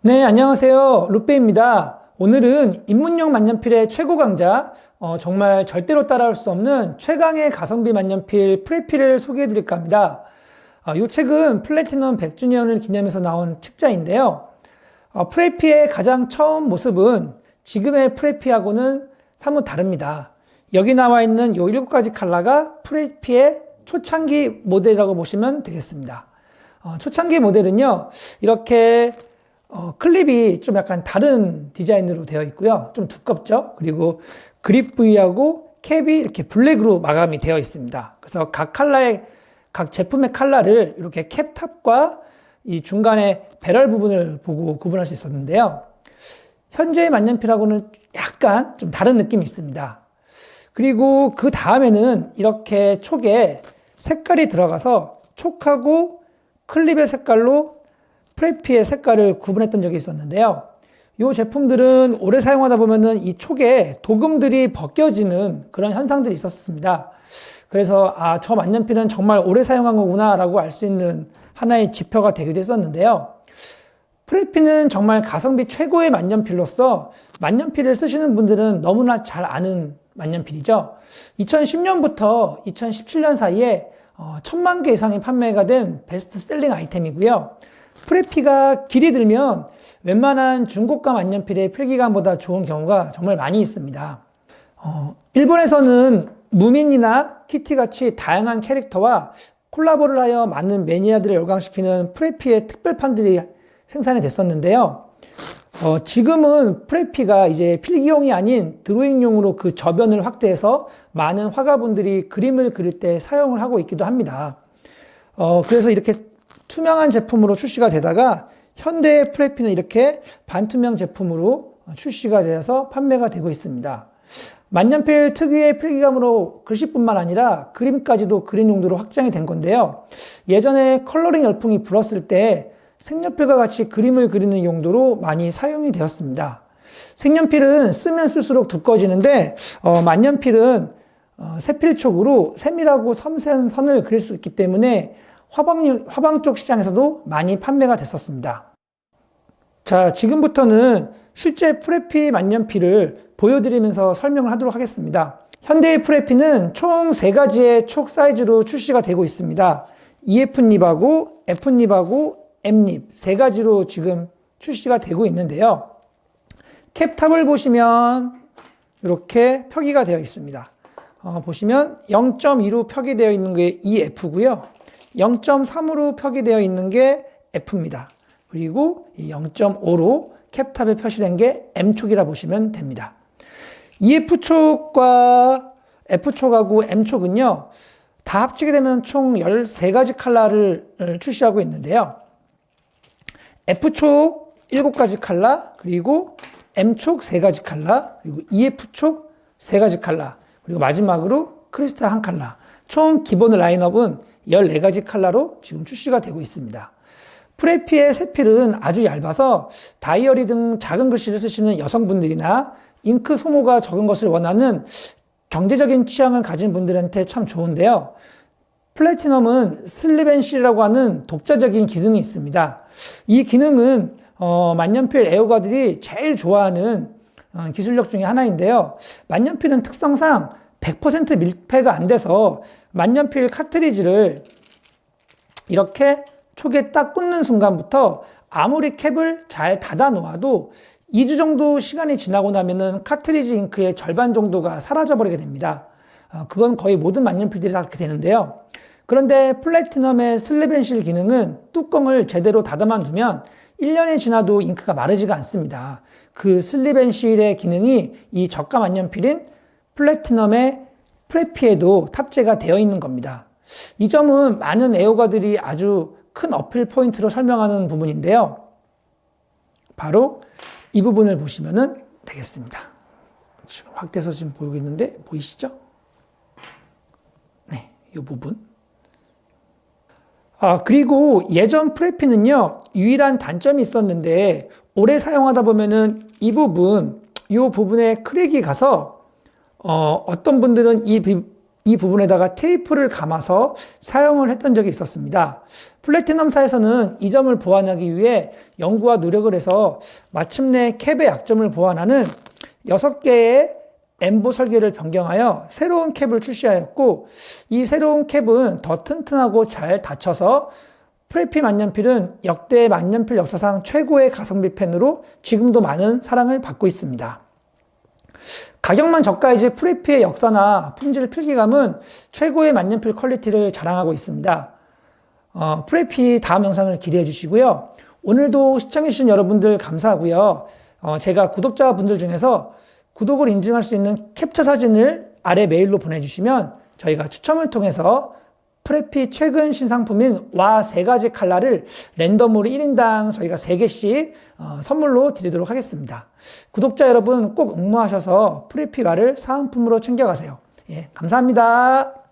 네, 안녕하세요. 루페입니다. 오늘은 입문용 만년필의 최고 강자, 어, 정말 절대로 따라올 수 없는 최강의 가성비 만년필 프레필을 소개해 드릴까 합니다. 어, 이 책은 플래티넘 100주년을 기념해서 나온 책자인데요. 어, 프레피의 가장 처음 모습은 지금의 프레피하고는 사뭇 다릅니다. 여기 나와 있는 이 7가지 컬러가 프레피의 초창기 모델이라고 보시면 되겠습니다. 어, 초창기 모델은요, 이렇게 어, 클립이 좀 약간 다른 디자인으로 되어 있고요. 좀 두껍죠? 그리고 그립 부위하고 캡이 이렇게 블랙으로 마감이 되어 있습니다. 그래서 각 컬러의, 각 제품의 컬러를 이렇게 캡탑과 이 중간에 배럴 부분을 보고 구분할 수 있었는데요. 현재의 만년필하고는 약간 좀 다른 느낌이 있습니다. 그리고 그 다음에는 이렇게 촉에 색깔이 들어가서 촉하고 클립의 색깔로 프레피의 색깔을 구분했던 적이 있었는데요. 이 제품들은 오래 사용하다 보면은 이 촉에 도금들이 벗겨지는 그런 현상들이 있었습니다. 그래서 아, 저 만년필은 정말 오래 사용한 거구나 라고 알 수 있는 하나의 지표가 되기도 했었는데요. 프레피는 정말 가성비 최고의 만년필로서 만년필을 쓰시는 분들은 너무나 잘 아는 만년필이죠. 2010년부터 2017년 사이에 어, 천만 개 이상의 판매가 된 베스트셀링 아이템이고요. 프레피가 길이 들면 웬만한 중고가 만년필의 필기감보다 좋은 경우가 정말 많이 있습니다. 어, 일본에서는 무민이나 키티 같이 다양한 캐릭터와 콜라보를 하여 많은 매니아들을 열광시키는 프레피의 특별판들이 생산이 됐었는데요. 어, 지금은 프레피가 이제 필기용이 아닌 드로잉용으로 그 저변을 확대해서 많은 화가분들이 그림을 그릴 때 사용을 하고 있기도 합니다. 어, 그래서 이렇게 투명한 제품으로 출시가 되다가 현대의 프레피는 이렇게 반투명 제품으로 출시가 되어서 판매가 되고 있습니다. 만년필 특유의 필기감으로 글씨뿐만 아니라 그림까지도 그린 용도로 확장이 된 건데요. 예전에 컬러링 열풍이 불었을 때 색연필과 같이 그림을 그리는 용도로 많이 사용이 되었습니다. 색연필은 쓰면 쓸수록 두꺼워지는데 어, 만년필은 어, 세필촉으로 세밀하고 섬세한 선을 그릴 수 있기 때문에 화방, 화방 쪽 시장에서도 많이 판매가 됐었습니다. 자, 지금부터는 실제 프레피 만년필을 보여드리면서 설명을 하도록 하겠습니다. 현대의 프레피는 총세 가지의 촉 사이즈로 출시가 되고 있습니다. EF닙하고 F닙하고 M닙 세 가지로 지금 출시가 되고 있는데요. 캡탑을 보시면 이렇게 표기가 되어 있습니다. 어, 보시면 0.2로 표기되어 있는 게 EF고요. 0.3으로 표기되어 있는 게 F입니다. 그리고 0.5로 캡탑에 표시된 게 M촉이라 보시면 됩니다. EF촉과 F촉하고 M촉은요, 다 합치게 되면 총 13가지 컬러를 출시하고 있는데요. F촉 7가지 컬러, 그리고 M촉 3가지 컬러, 그리고 EF촉 3가지 컬러, 그리고 마지막으로 크리스탈 한 컬러. 총 기본 라인업은 14가지 컬러로 지금 출시가 되고 있습니다. 프레피의 세필은 아주 얇아서 다이어리 등 작은 글씨를 쓰시는 여성분들이나 잉크 소모가 적은 것을 원하는 경제적인 취향을 가진 분들한테 참 좋은데요. 플래티넘은 슬립앤실이라고 하는 독자적인 기능이 있습니다. 이 기능은 어, 만년필 애호가들이 제일 좋아하는 어, 기술력 중에 하나인데요. 만년필은 특성상 100% 밀폐가 안 돼서 만년필 카트리지를 이렇게 촉에 딱 꽂는 순간부터 아무리 캡을 잘 닫아 놓아도 2주 정도 시간이 지나고 나면은 카트리지 잉크의 절반 정도가 사라져 버리게 됩니다. 어, 그건 거의 모든 만년필들이 다 그렇게 되는데요. 그런데 플래티넘의 슬립앤실 기능은 뚜껑을 제대로 닫아만 두면 1년이 지나도 잉크가 마르지가 않습니다. 그 슬립앤실의 기능이 이 저가 만년필인 플래티넘의 프레피에도 탑재가 되어 있는 겁니다. 이 점은 많은 애호가들이 아주 큰 어필 포인트로 설명하는 부분인데요. 바로 이 부분을 보시면 되겠습니다. 확대해서 지금 보이고 있는데 보이시죠? 네, 이 부분. 아, 그리고 예전 프레피는요, 유일한 단점이 있었는데, 오래 사용하다 보면은 이 부분, 이 부분에 크랙이 가서, 어, 어떤 분들은 이, 이 부분에다가 테이프를 감아서 사용을 했던 적이 있었습니다. 플래티넘사에서는 이 점을 보완하기 위해 연구와 노력을 해서 마침내 캡의 약점을 보완하는 6개의 엠보 설계를 변경하여 새로운 캡을 출시하였고 이 새로운 캡은 더 튼튼하고 잘 닫혀서 프레피 만년필은 역대 만년필 역사상 최고의 가성비 펜으로 지금도 많은 사랑을 받고 있습니다. 가격만 저가이지 프레피의 역사나 품질 필기감은 최고의 만년필 퀄리티를 자랑하고 있습니다. 어, 프레피 다음 영상을 기대해 주시고요. 오늘도 시청해주신 여러분들 감사하고요. 어, 제가 구독자분들 중에서 구독을 인증할 수 있는 캡처 사진을 아래 메일로 보내주시면 저희가 추첨을 통해서 프레피 최근 신상품인 와 세 가지 칼라를 랜덤으로 1인당 저희가 3개씩 어, 선물로 드리도록 하겠습니다. 구독자 여러분 꼭 응모하셔서 프레피 와를 사은품으로 챙겨가세요. 예, 감사합니다.